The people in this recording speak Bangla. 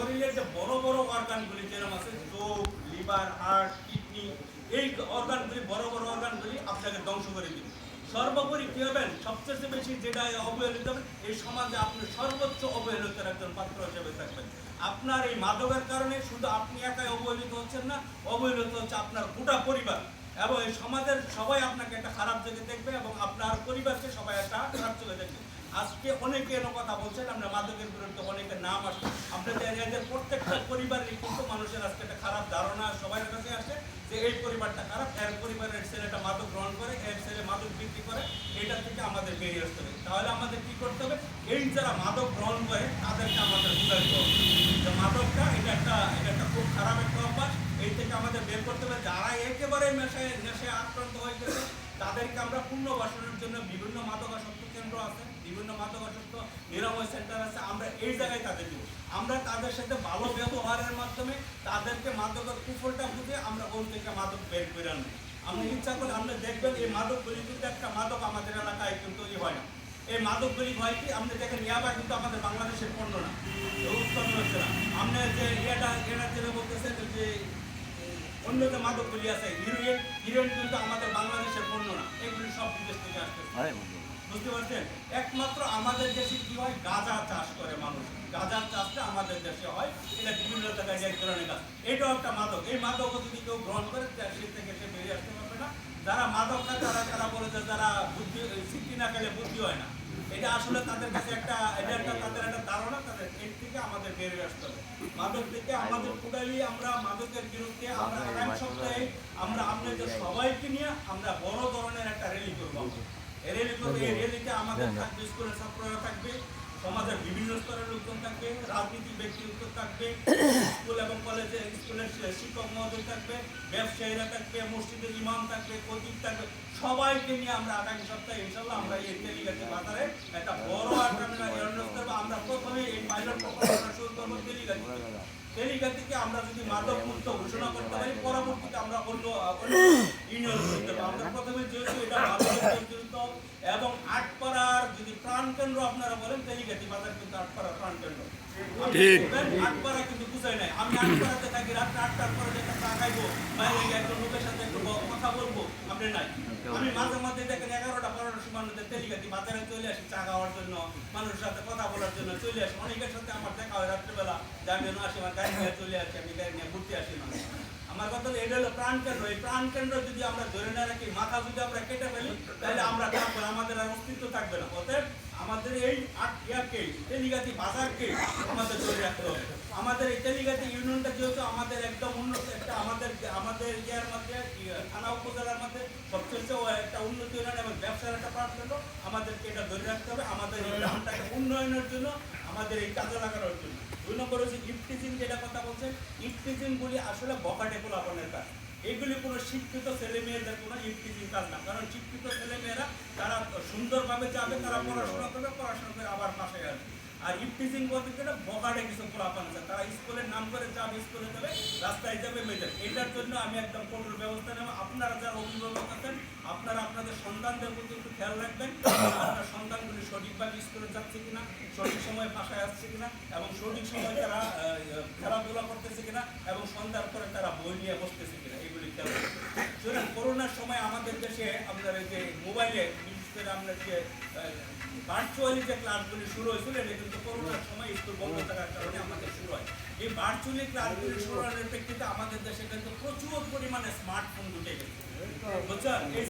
শরীরের যে বড় বড় অর্গানগুলি যেরকম আছে, চোখ, লিভার হার্ট কিডনি এই অর্গানগুলি বড় বড় অর্গানগুলি আপনাকে ধ্বংস করে দিবে। সর্বোপরি কি হবেন সবচেয়ে বেশি যেটা অবহেলিত হবেন এই সমাজে আপনি সর্বোচ্চ অবহেলিতের একজন পাত্র হিসেবে থাকবেন। আপনার এই মাদকের কারণে শুধু আপনি একাই অবহেলিত হচ্ছেন না, অবহেলিত হচ্ছে আপনার গোটা পরিবার। এবং এই সমাজের সবাই আপনাকে একটা খারাপ চোখে দেখবে এবং আপনার পরিবারকে সবাই একটা খারাপ চোখে দেখবে। আজকে অনেকে এর কথা বলছেন, আমরা মাদকের বিরুদ্ধে অনেকের নাম আসে আপনাদের এদের প্রত্যেকটা পরিবারেরই কিন্তু মানুষের আজকে একটা খারাপ ধারণা সবার কাছে আসে যে এই পরিবারটা খারাপ, এর পরিবারের ছেলেটা মাদক গ্রহণ করে, এর ছেলে মাদক বিক্রি করে, এটা থেকে আমাদের বেরিয়ে আসতে হবে। তাহলে আমাদের কি করতে হবে? এই যারা মাদক গ্রহণ করে, তাদেরকে আমাদের বুঝাইতে হবে। যে মাদকটা, এটা একটা এটা একটা খুব খারাপ একটা অভ্যাস এই থেকে আমাদের বের করতে হবে। যারা একেবারে নেশায় নেশায় আক্রান্ত হয়ে গেছে, তাদেরকে আমরা পুনর্বাসনের জন্য বিভিন্ন মাদকাসক্ত কেন্দ্র আছে, বিভিন্ন মাদকাসক্ত নিরাময় সেন্টার আছে, আমরা এই জায়গায় তাদের দিব। আমরা তাদের সাথে ভালো ব্যবহারের মাধ্যমে তাদেরকে মাদকের কুফলটা বুঝে আমরা ওর থেকে মাদক বের করে আনব। আমরা ইচ্ছা করলে আপনি দেখবেন, এই মাদকগুলি কিন্তু একটা মাদক আমাদের এলাকায় কিন্তু ই হয় না। এই মাদক মাদকগুলি হয় কি? আপনি দেখেন, ইয়াবা কিন্তু আমাদের বাংলাদেশের পণ্য না। উৎপন্ন হচ্ছে না। আপনি যে এটা এটা যেটা বলতেছেন যে অন্য যে মাদকগুলি আছে হিরোইন হিরোইন কিন্তু আমাদের বাংলাদেশের পণ্য না। এগুলি সব বিদেশ থেকে আসতেছে। আরে বুঝতে পারছেন? একমাত্র আমাদের দেশে কি হয়? গাঁজা চাষ করে মানুষ। গাঁজার চাষটা আমাদের দেশে হয় এটা বিভিন্ন জায়গায় এক ধরনের গাছ এটাও একটা মাদক। এই মাদক যদি কেউ গ্রহণ করে সে থেকে সে বেরিয়ে আসতে পারবে না। যারা মাদক খায় তারা তারা বলে যে যারা বুদ্ধি সিদ্ধি না খেলে বুদ্ধি হয় না। এটা আসলে তাদের কাছে একটা এটা একটা তাদের একটা ধারণা তাদের এর থেকে আমাদের বেরিয়ে আসতে হবে। মাদক থেকে আমাদের টোটালি আমরা মাদকের বিরুদ্ধে আমরা আগামী সপ্তাহে আমরা আপনাদের সবাইকে নিয়ে আমরা বড় ধরনের একটা র্যালি করব। র্যালি করব এই র্যালিতে আমাদের থাকবে স্কুলের ছাত্ররা থাকবে সমাজের বিভিন্ন স্তরের লোকজন থাকবে রাজনীতি ব্যক্তিত্ব থাকবে স্কুল এবং কলেজে স্কুলের শিক্ষক মহোদয় থাকবে ব্যবসায়ীরা থাকবে মসজিদের ইমাম থাকবে কতিব থাকবে সবাইকে নিয়ে আমরা আগামী সপ্তাহে ইনশাল্লাহ আমরা এই তেলিগাছি বাজারে একটা বড় আকারের আয়োজন করব আমরা প্রথমে এই পাইলট আমরা যদি মাদক মুক্ত ঘোষণা করতে পারি পরবর্তীতে আমরা অন্য ইউনিয়ন করতে পারব আমরা প্রথমে যেহেতু এটা মাদকের বিরুদ্ধ এবং আটপাড়ার যদি প্রাণ কেন্দ্র আপনারা বলেন তেলিগাতি বাজার কিন্তু আটপাড়ার প্রাণ কেন্দ্র। ঠিক। আটপাড়া কিন্তু বুঝাই নাই। আমি আটপাড়াতে থাকি রাত আটটার পরে যেটা চা খাইবো বাইরে গিয়ে একজন লোকের সাথে একটু কথা বলব আপনি নাই। আমি মাঝে মধ্যে দেখেন এগারোটা বারোটার সময় মধ্যে তেলিগাতি বাজারে চলে আসি চা খাওয়ার জন্য মানুষের সাথে কথা বলার জন্য চলে আসি। অনেকের সাথে আমার দেখা হয় রাত্রেবেলা যে আমি আসি আমার গাড়ি নিয়ে চলে আসি আমি গাড়ি নিয়ে ঘুরতে আসি না। আমার কথা এটা হলো প্রাণ কেন্দ্র এই প্রাণ কেন্দ্র যদি আমরা ধরে না রাখি মাথা যদি আমরা কেটে ফেলি তাহলে আমরা থাকব আমাদের আর অস্তিত্ব থাকবে না। অতএব আমাদের এই ইয়াকে তেলিগাতি বাজারকে আমাদের ধরে রাখতে হবে। আমাদের এই তেলিগাতি ইউনিয়নটা যেহেতু আমাদের একদম উন্নত একটা আমাদের আমাদের ইয়ার মধ্যে ইয়ে, থানা উপজেলার মধ্যে সবচেয়ে একটা উন্নতি ইউনিয়ন এবং ব্যবসার একটা কেন্দ্র আমাদেরকে এটা ধরে রাখতে হবে। আমাদের উন্নয়নের জন্য আমাদের এই কাজে লাগানোর জন্য। দুই নম্বর হচ্ছে ইফটিজিং যেটা কথা বলছেন ইফটিজিং গুলি আসলে বকাটে পোলাপনের কাজ। এগুলি কোনো শিক্ষিত ছেলে মেয়েদের কোনো ইফটিজিং কাজ না, কারণ শিক্ষিত ছেলে মেয়েরা তারা সুন্দরভাবে যাবে, তারা পড়াশোনা করবে, পড়াশোনা করে আবার পাশে আসবে। আর ইফটিজিং গেলে বকাটে কিছু পোলাপান আছে। তারা স্কুলের নাম করে যাবে, স্কুলে যাবে, রাস্তায় যাবে মেয়েদের এটার জন্য আমি একদম কঠোর ব্যবস্থা নেব। আপনারা যারা অভিভাবক আছেন, আপনারা আপনাদের সন্তানদের প্রতি একটু খেয়াল রাখবেন আপনার সন্তানগুলি সঠিকভাবে স্কুলে যাচ্ছে কিনা, সঠিক সময়ে বাসায় আসছে কিনা, এবং সঠিক সময় তারা খেলাধুলা করতেছে কিনা, এবং সন্ধ্যার পরে তারা বই নিয়ে বসতেছে কিনা এগুলি খেয়াল রাখবেন সুতরাং করোনার সময় আমাদের দেশে আপনার এই যে মোবাইলে বিশেষ আমরা যে ভার্চুয়ালি যে ক্লাসগুলি শুরু হয়েছিল, এটা কিন্তু করোনার সময় স্কুল বন্ধ থাকার কারণে আমাদের শুরু হয়। এই ভার্চুয়ালি ক্লাসগুলি শুরু হওয়ার প্রেক্ষিতে আমাদের দেশে কিন্তু প্রচুর পরিমাণে স্মার্টফোন ঢুকে গেছে। বুঝছেন?